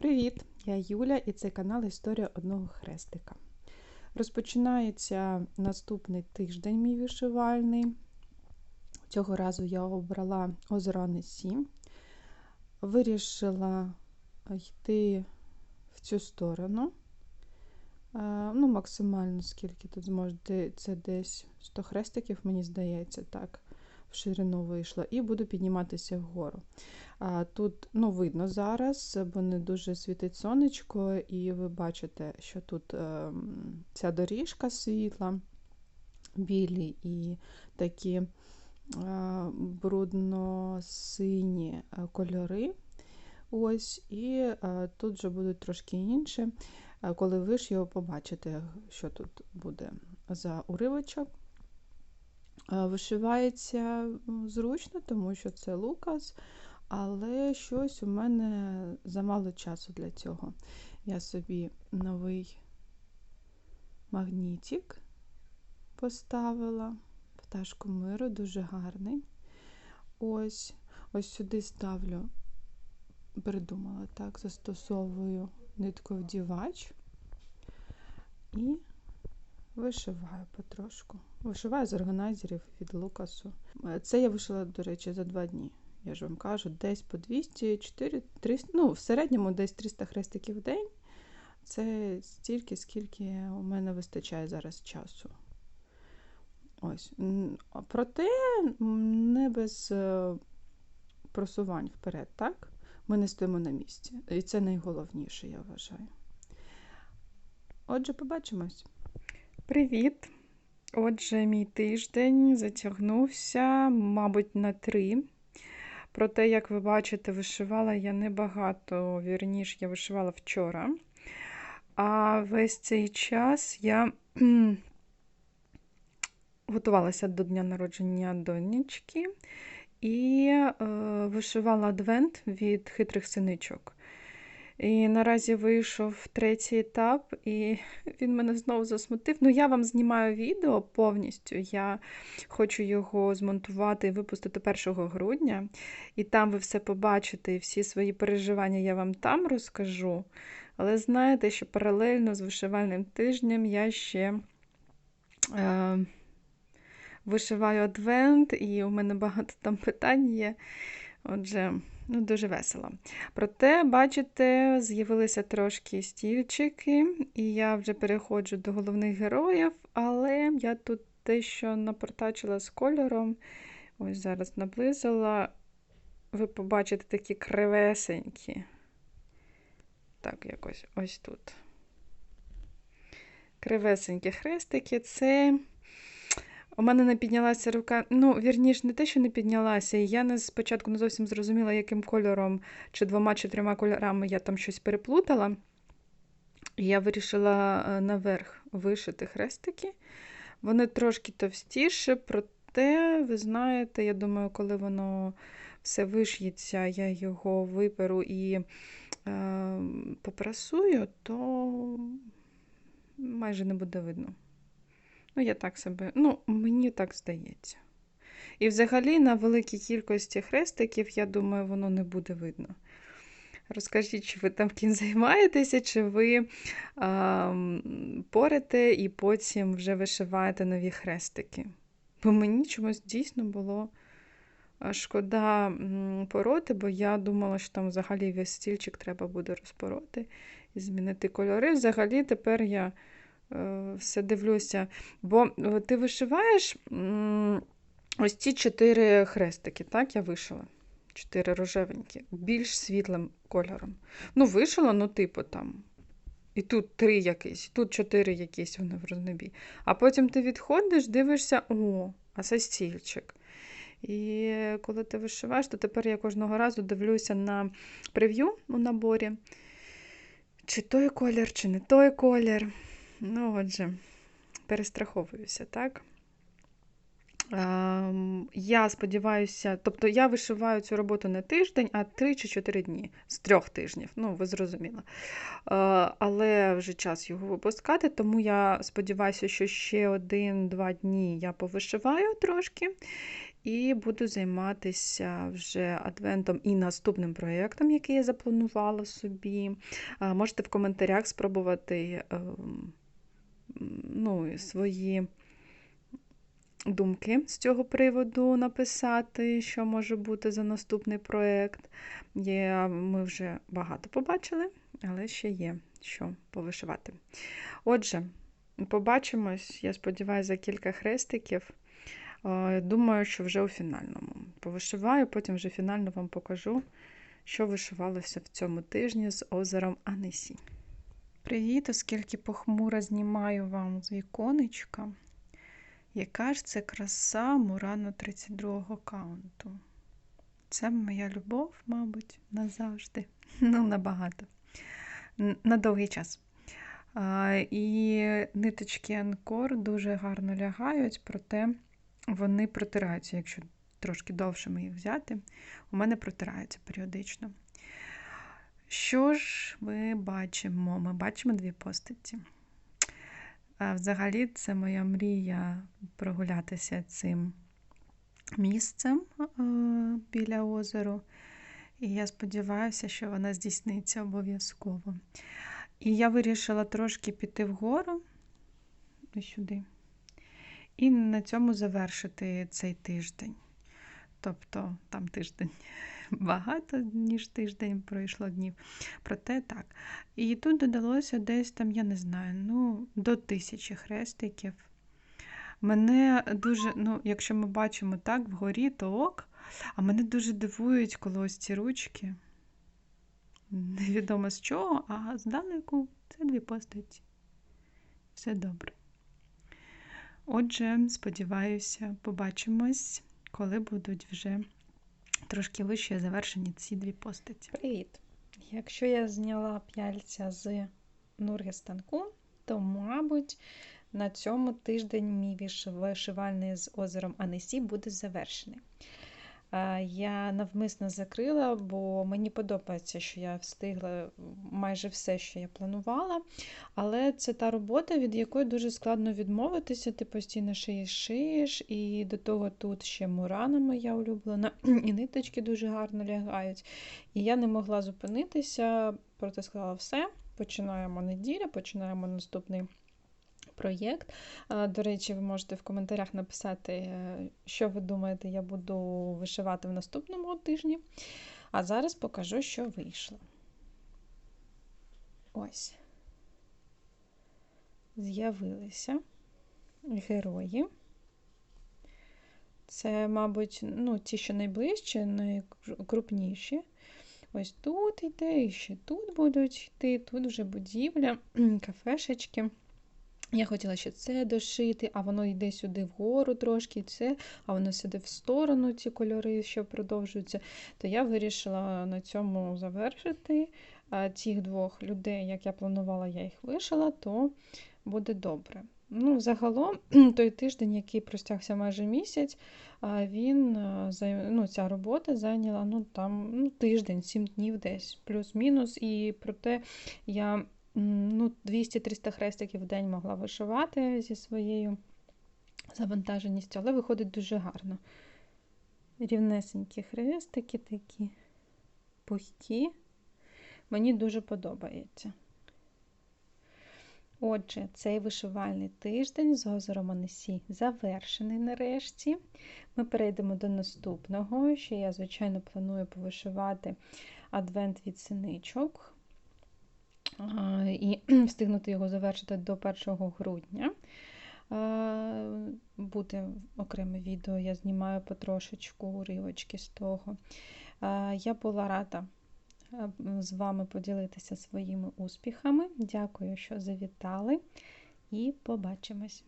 Привіт! Я Юля і це канал Історія одного хрестика. Розпочинається наступний тиждень мій вишивальний. Цього разу я обрала озеро Несі. Вирішила йти в цю сторону. Ну, Максимально, скільки тут зможете, це десь 100 хрестиків, мені здається, так, в ширину вийшло, і буду підніматися вгору. Тут ну, видно зараз, бо не дуже світить сонечко, і ви бачите, що тут е, ця доріжка світла, білі і такі е, брудно-сині е, кольори. Ось, І тут вже будуть трошки інші. Коли ви ж його побачите, що тут буде за уривочок. Вишивається зручно, тому що це Лукас. Але щось у мене замало часу для цього. Я собі новий магнітик поставила, пташку миру, дуже гарний. Ось ось сюди ставлю, придумала так, застосовую нитку вдівач і вишиваю потрошку. Вишиваю з органайзерів від Лукасу. Це я вишила, до речі, за два дні. Я ж вам кажу, десь по 200, 4, 300, ну, в середньому десь 300 хрестиків в день. Це стільки, скільки у мене вистачає зараз часу. Ось. Проте не без е, просувань вперед, так? Ми не стоїмо на місці. І це найголовніше, я вважаю. Отже, побачимось. Привіт! Отже, мій тиждень затягнувся, мабуть, на три. Проте, як ви бачите, вишивала я небагато, вірніше, я вишивала вчора. А весь цей час я готувалася до дня народження донечки і е, вишивала адвент від хитрих синичок. І наразі вийшов третій етап, і він мене знову засмутив. Ну, я вам знімаю відео повністю. Я хочу його змонтувати і випустити 1 грудня. І там ви все побачите, і всі свої переживання я вам там розкажу. Але знаєте, що паралельно з вишивальним тижнем я ще е, вишиваю адвент, і у мене багато там питань є. Отже, ну, дуже весело. Проте, бачите, з'явилися трошки стільчики, і я вже переходжу до головних героїв, але я тут дещо напортачила з кольором. Ось зараз наблизила. Ви побачите такі кривесенькі. Так, якось ось тут. Кривесенькі хрестики це у мене не піднялася рука. Ну, вірніш, не те, що не піднялася. Я не спочатку не зовсім зрозуміла, яким кольором, чи двома, чи трьома кольорами я там щось переплутала. Я вирішила е, наверх вишити хрестики. Вони трошки товстіші, проте, ви знаєте, я думаю, коли воно все виш'ється, я його виперу і е, попрасую, то майже не буде видно. Ну, я так себе, ну, мені так здається. І взагалі на великій кількості хрестиків, я думаю, воно не буде видно. Розкажіть, чи ви там ким займаєтеся, чи ви а, порите і потім вже вишиваєте нові хрестики. Бо мені чомусь дійсно було шкода пороти, бо я думала, що там взагалі весь стільчик треба буде розпороти і змінити кольори. Взагалі, тепер я все дивлюся. Бо е, ти вишиваєш ось ці чотири хрестики, так, я вишила. Чотири рожевенькі, більш світлим кольором. Ну, вишила, ну, типу, там. І тут три якісь, тут чотири якісь вони в рознобій. А потім ти відходиш, дивишся, о, а це стільчик. І коли ти вишиваєш, то тепер я кожного разу дивлюся на прев'ю у наборі, чи той колір, чи не той колір. Ну, отже, перестраховуюся, так? Ем, Я сподіваюся, тобто я вишиваю цю роботу не тиждень, а 3 чи 4 дні з трьох тижнів. Ну, ви зрозуміли. Е, Але вже час його випускати, тому я сподіваюся, що ще один-два дні я повишиваю трошки. І буду займатися вже адвентом і наступним проєктом, який я запланувала собі. Е, Можете в коментарях спробувати ем, ну, свої думки з цього приводу написати, що може бути за наступний проєкт. Ми вже багато побачили, але ще є що повишивати. Отже, побачимось, я сподіваюся, за кілька хрестиків. Е, Думаю, що вже у фінальному. Повишиваю, потім вже фінально вам покажу, що вишивалося в цьому тижні з озером Анесі. Привіт, оскільки похмуро знімаю вам з віконечка. Яка ж це краса Мурану 32-го каунту? Це моя любов, мабуть, назавжди. Ну, набагато. На довгий час. А, і ниточки Анкор дуже гарно лягають, проте вони протираються, якщо трошки довше їх взяти. У мене протираються періодично. Що ж ми бачимо? Ми бачимо дві постаті. Взагалі, це моя мрія прогулятися цим місцем біля озеру. І я сподіваюся, що вона здійсниться обов'язково. І я вирішила трошки піти вгору сюди. І на цьому завершити цей тиждень. Тобто, там тиждень багато, ніж тиждень пройшло днів. Проте так. І тут додалося десь там, я не знаю, ну, до тисячі хрестиків. Мене дуже, ну, якщо ми бачимо так вгорі, то ок. А мене дуже дивують, коли ось ці ручки. Невідомо з чого, а здалеку це дві постаті. Все добре. Отже, сподіваюся, побачимось, коли будуть вже трошки вище завершені ці дві постаті. Привіт! Якщо я зняла п'яльця з нурги станку, то, мабуть, на цьому тиждень мій вишивальний з озером Анесі буде завершений. Е, Я навмисно закрила, бо мені подобається, що я встигла майже все, що я планувала. Але це та робота, від якої дуже складно відмовитися. Ти постійно шиєш, шиєш, і до того тут ще мурана моя улюблена, і ниточки дуже гарно лягають. І я не могла зупинитися, проте сказала все. Починаємо неділя, починаємо наступний проєкт. До речі, ви можете в коментарях написати, е, що ви думаєте, я буду вишивати в наступному тижні. А зараз покажу, що вийшло. Ось. З'явилися герої. Це, мабуть, ну, ті, що найближчі, найкрупніші. Ось тут йде, і ще тут будуть йти, тут вже будівля, кафешечки. Я хотіла ще це дошити, а воно йде сюди вгору трошки, це, а воно сюди в сторону, ці кольори, що продовжуються. То я вирішила на цьому завершити. А Цих двох людей, як я планувала, я їх вишила, то буде добре. Ну, Загалом, той тиждень, який простягся майже місяць, він, ну, ця робота зайняла ну, там, ну, тиждень, 7 днів десь, плюс-мінус. І проте я ну, 200-300 хрестиків в день могла вишивати зі своєю завантаженістю, але виходить дуже гарно. Рівнесенькі хрестики такі пухкі. Мені дуже подобається. Отже, цей вишивальний тиждень з озером Анесі завершений нарешті. Ми перейдемо до наступного, що я, звичайно, планую повишивати адвент від синичок і встигнути його завершити до 1 грудня. Буде окреме відео, я знімаю потрошечку уривочки з того. Я була рада е, з вами поділитися своїми успіхами. Дякую, що завітали, і побачимось!